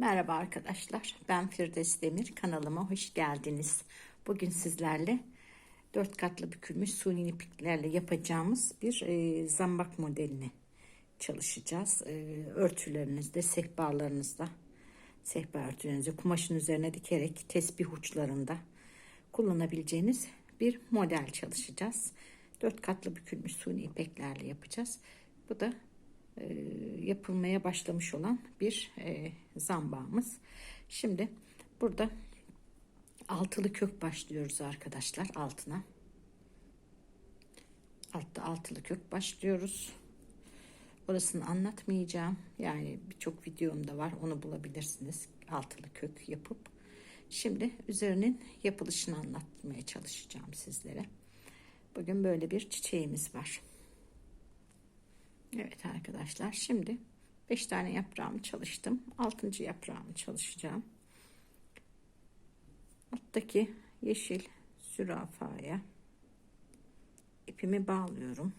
Merhaba arkadaşlar. Ben Firdevs Demir. Kanalıma hoş geldiniz. Bugün sizlerle dört katlı bükülmüş suni ipliklerle yapacağımız bir e, zambak modelini çalışacağız. E, örtülerinizde, sehpalarınızda, sehpa örtülerinizde kumaşın üzerine dikerek tesbih uçlarında kullanabileceğiniz bir model çalışacağız. Dört katlı bükülmüş suni ipeklerle yapacağız. Bu da yapılmaya başlamış olan bir e, zambağımız. Şimdi burada altılı kök başlıyoruz arkadaşlar altına. Altta altılı kök başlıyoruz. Orasını anlatmayacağım. Yani birçok videomda var. Onu bulabilirsiniz. Altılı kök yapıp. Şimdi üzerinin yapılışını anlatmaya çalışacağım sizlere. Bugün böyle bir çiçeğimiz var. Evet arkadaşlar şimdi 5 tane yaprağımı çalıştım. 6. yaprağımı çalışacağım. Alttaki yeşil zürafaya ipimi bağlıyorum.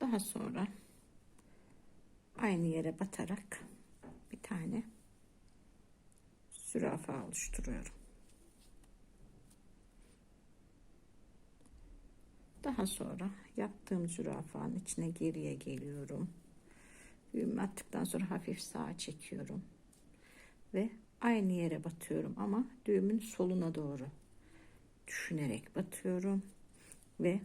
Daha sonra aynı yere batarak bir tane zürafa oluşturuyorum. Daha sonra yaptığım zürafanın içine geriye geliyorum. Düğümü attıktan sonra hafif sağa çekiyorum. Ve aynı yere batıyorum ama düğümün soluna doğru düşünerek batıyorum. Ve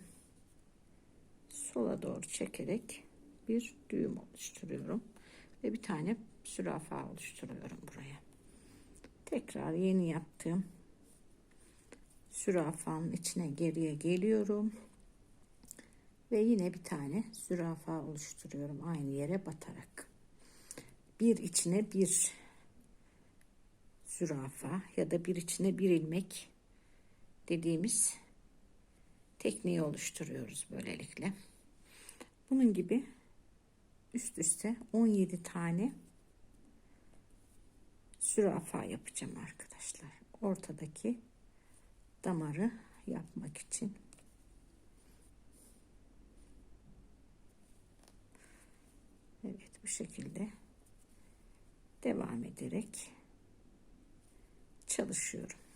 sola doğru çekerek bir düğüm oluşturuyorum. Ve bir tane zürafa oluşturuyorum buraya tekrar yeni yaptığım zürafanın içine geriye geliyorum. Ve yine bir tane zürafa oluşturuyorum aynı yere batarak. Bir içine bir zürafa ya da bir içine bir ilmek dediğimiz tekniği oluşturuyoruz böylelikle. Bunun gibi üst üste 17 tane zürafa yapacağım arkadaşlar. Ortadaki damarı yapmak için. Evet bu şekilde devam ederek çalışıyorum.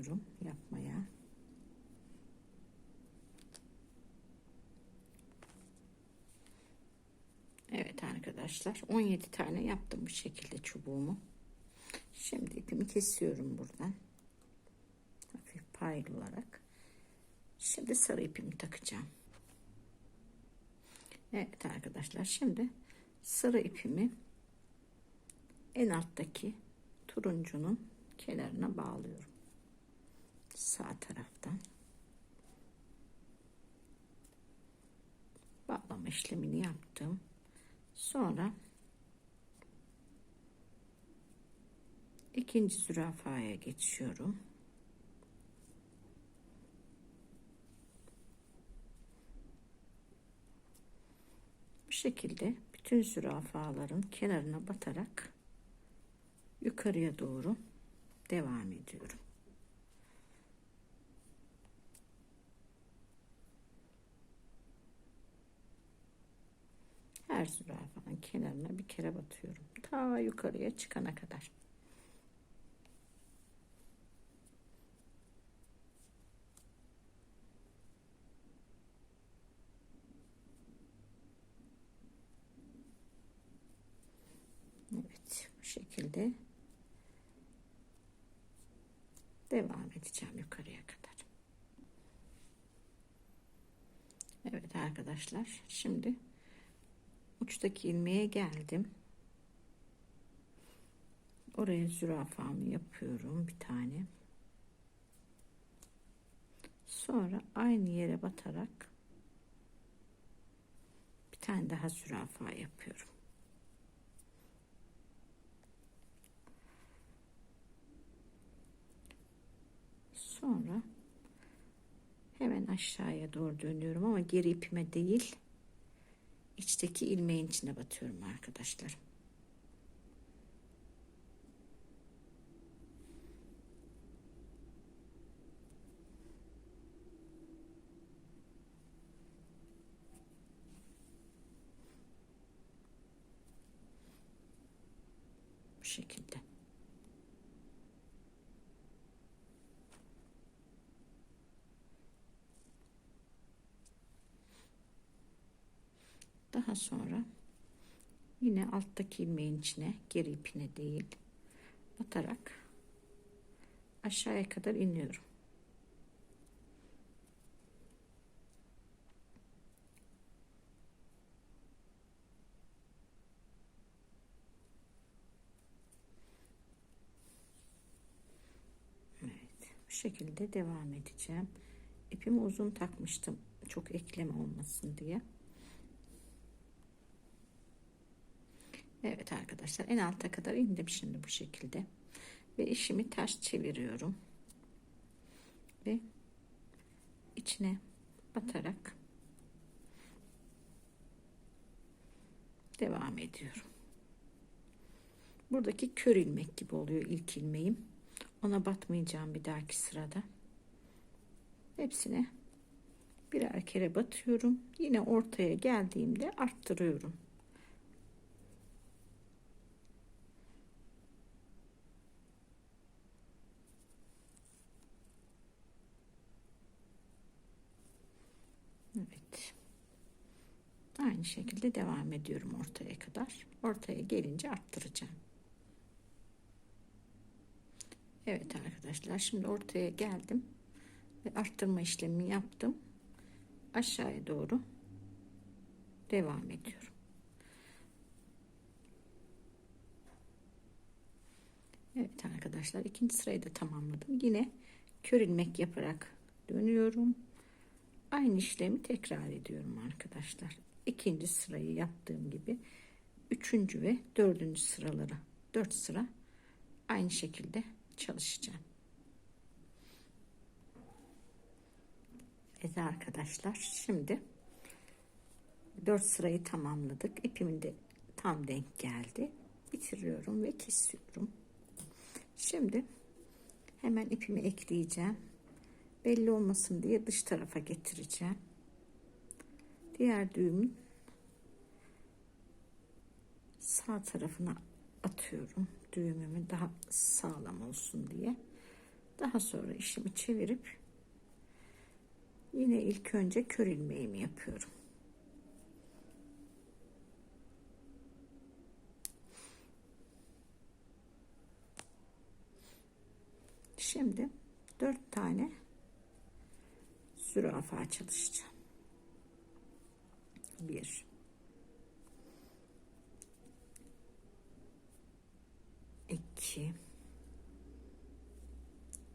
Ediyorum yapmaya. Evet arkadaşlar 17 tane yaptım bu şekilde çubuğumu. Şimdi ipimi kesiyorum buradan. Hafif paylı olarak. Şimdi sarı ipimi takacağım. Evet arkadaşlar şimdi sarı ipimi en alttaki turuncunun kenarına bağlıyorum. Sağ taraftan. Bağlama işlemini yaptım. Sonra ikinci zürafaya geçiyorum. Bu şekilde bütün zürafaların kenarına batarak yukarıya doğru devam ediyorum. Her zürafanın kenarına bir kere batıyorum. Ta yukarıya çıkana kadar. Evet bu şekilde devam edeceğim yukarıya kadar. Evet arkadaşlar şimdi uçtaki ilmeğe geldim. Oraya zürafamı yapıyorum bir tane. Sonra aynı yere batarak bir tane daha zürafa yapıyorum. Sonra hemen aşağıya doğru dönüyorum ama geri ipime değil içteki ilmeğin içine batıyorum arkadaşlar. Bu şekilde. Daha sonra yine alttaki ilmeğin içine geri ipine değil batarak aşağıya kadar iniyorum. Evet, bu şekilde devam edeceğim. İpimi uzun takmıştım. Çok ekleme olmasın diye. Evet arkadaşlar en alta kadar indim şimdi bu şekilde. Ve işimi ters çeviriyorum. Ve içine batarak devam ediyorum. Buradaki kör ilmek gibi oluyor ilk ilmeğim. Ona batmayacağım bir dahaki sırada. Hepsine birer kere batıyorum. Yine ortaya geldiğimde arttırıyorum. Evet. Aynı şekilde devam ediyorum ortaya kadar. Ortaya gelince arttıracağım. Evet arkadaşlar şimdi ortaya geldim ve arttırma işlemi yaptım. Aşağıya doğru devam ediyorum. Evet arkadaşlar ikinci sırayı da tamamladım. Yine kör ilmek yaparak dönüyorum. Aynı işlemi tekrar ediyorum arkadaşlar. İkinci sırayı yaptığım gibi üçüncü ve dördüncü sıralara dört sıra aynı şekilde çalışacağım. Evet arkadaşlar şimdi dört sırayı tamamladık. İpimin de tam denk geldi. Bitiriyorum ve kesiyorum. Şimdi hemen ipimi ekleyeceğim belli olmasın diye dış tarafa getireceğim. Diğer düğümün sağ tarafına atıyorum. Düğümümü daha sağlam olsun diye. Daha sonra işimi çevirip yine ilk önce kör ilmeğimi yapıyorum. Şimdi dört tane zürafa çalışacağım. Bir. 2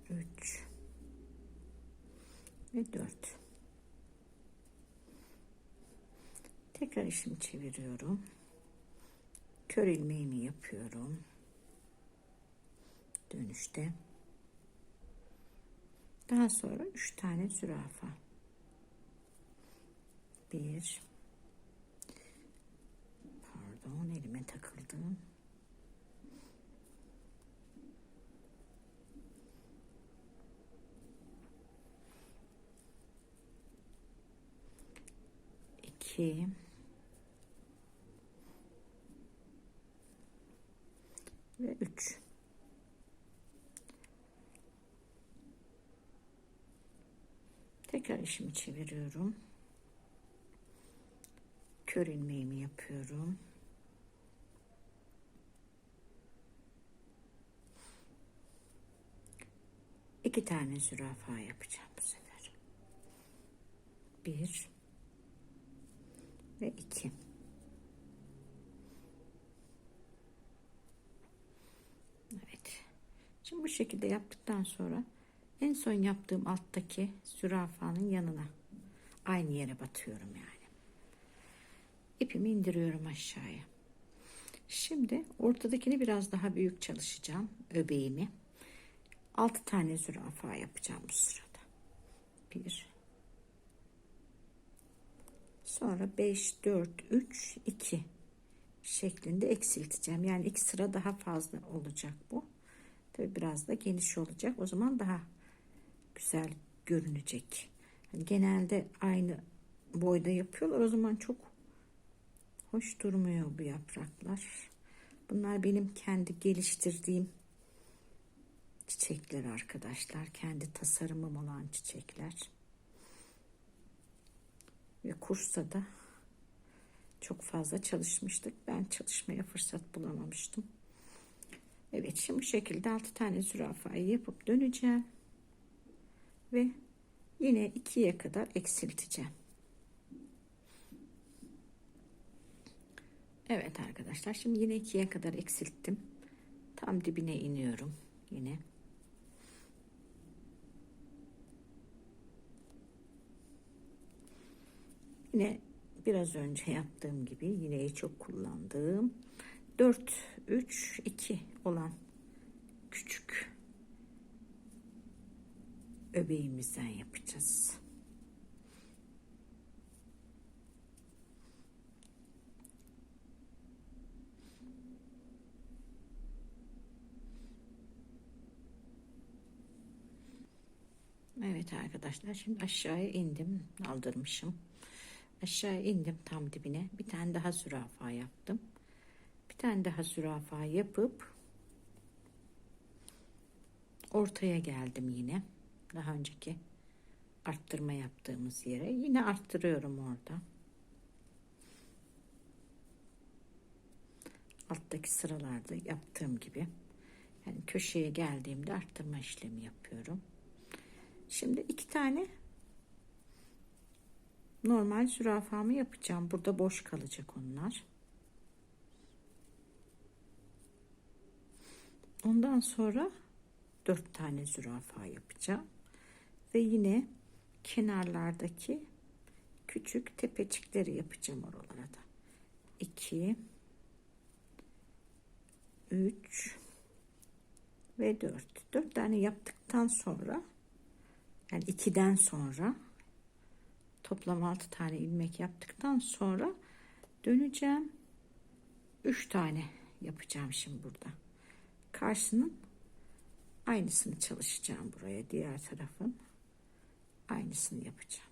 3 ve 4 tekrar işimi çeviriyorum. Kör ilmeğimi yapıyorum. Dönüşte. Daha sonra 3 tane zürafa. 1 pardon elime takıldım. 2 ve 3 tekrar işimi çeviriyorum. Kör ilmeğimi yapıyorum. İki tane zürafa yapacağım bu sefer. Bir ve iki. Evet. Şimdi bu şekilde yaptıktan sonra en son yaptığım alttaki zürafanın yanına aynı yere batıyorum yani. İpimi indiriyorum aşağıya. Şimdi ortadakini biraz daha büyük çalışacağım. Öbeğimi. 6 tane zürafa yapacağım bu sırada. 1 Sonra 5, 4, 3, 2 şeklinde eksilteceğim. Yani iki sıra daha fazla olacak bu. Tabi biraz da geniş olacak. O zaman daha güzel görünecek. Hani genelde aynı boyda yapıyorlar. O zaman çok hoş durmuyor bu yapraklar. Bunlar benim kendi geliştirdiğim çiçekler arkadaşlar. Kendi tasarımım olan çiçekler. Ve kursta da çok fazla çalışmıştık. Ben çalışmaya fırsat bulamamıştım. Evet şimdi bu şekilde 6 tane zürafayı yapıp döneceğim. Ve yine ikiye kadar eksilteceğim. Evet arkadaşlar şimdi yine ikiye kadar eksilttim. Tam dibine iniyorum yine. Yine biraz önce yaptığım gibi yineyi çok kullandığım 4 3 2 olan küçük öbeğimizden yapacağız. Evet arkadaşlar şimdi aşağıya indim aldırmışım aşağı indim tam dibine. Bir tane daha zürafa yaptım. Bir tane daha zürafa yapıp ortaya geldim yine. Daha önceki arttırma yaptığımız yere. Yine arttırıyorum orada. Alttaki sıralarda yaptığım gibi. Yani köşeye geldiğimde arttırma işlemi yapıyorum. Şimdi iki tane normal zürafamı yapacağım. Burada boş kalacak onlar. Ondan sonra dört tane zürafa yapacağım. Ve yine kenarlardaki küçük tepecikleri yapacağım oralara da. 2 3 ve 4 4 tane yaptıktan sonra yani 2'den sonra toplam 6 tane ilmek yaptıktan sonra döneceğim. 3 tane yapacağım şimdi burada. Karşının aynısını çalışacağım buraya diğer tarafın. Aynısını yapacağım.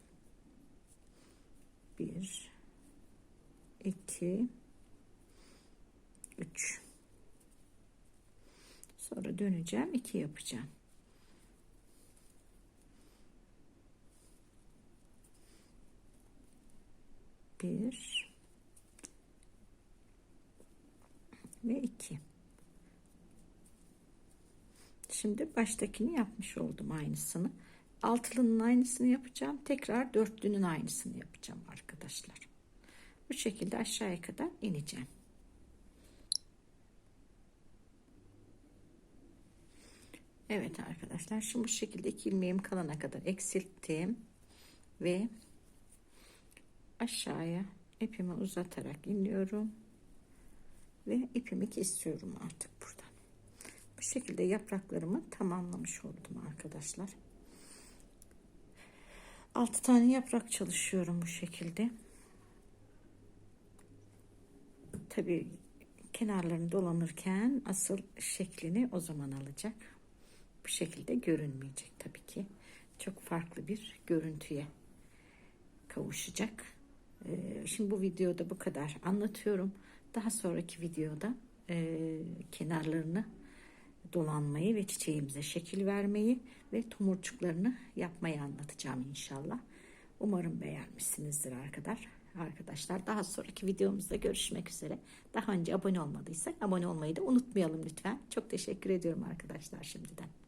1 2 3 sonra döneceğim 2 yapacağım bir ve iki. Şimdi baştakini yapmış oldum aynısını. Altılının aynısını yapacağım. Tekrar dörtlünün aynısını yapacağım arkadaşlar. Bu şekilde aşağıya kadar ineceğim. Evet arkadaşlar şimdi bu şekilde iki ilmeğim kalana kadar eksilttim ve aşağıya ipimi uzatarak iniyorum ve ipimi kesiyorum artık buradan. Bu şekilde yapraklarımı tamamlamış oldum arkadaşlar. 6 tane yaprak çalışıyorum bu şekilde. Tabi kenarlarını dolanırken asıl şeklini o zaman alacak. Bu şekilde görünmeyecek tabii ki. Çok farklı bir görüntüye kavuşacak şimdi bu videoda bu kadar anlatıyorum. Daha sonraki videoda e, kenarlarını dolanmayı ve çiçeğimize şekil vermeyi ve tomurcuklarını yapmayı anlatacağım inşallah. Umarım beğenmişsinizdir arkadaşlar. Arkadaşlar daha sonraki videomuzda görüşmek üzere. Daha önce abone olmadıysak abone olmayı da unutmayalım lütfen. Çok teşekkür ediyorum arkadaşlar şimdiden.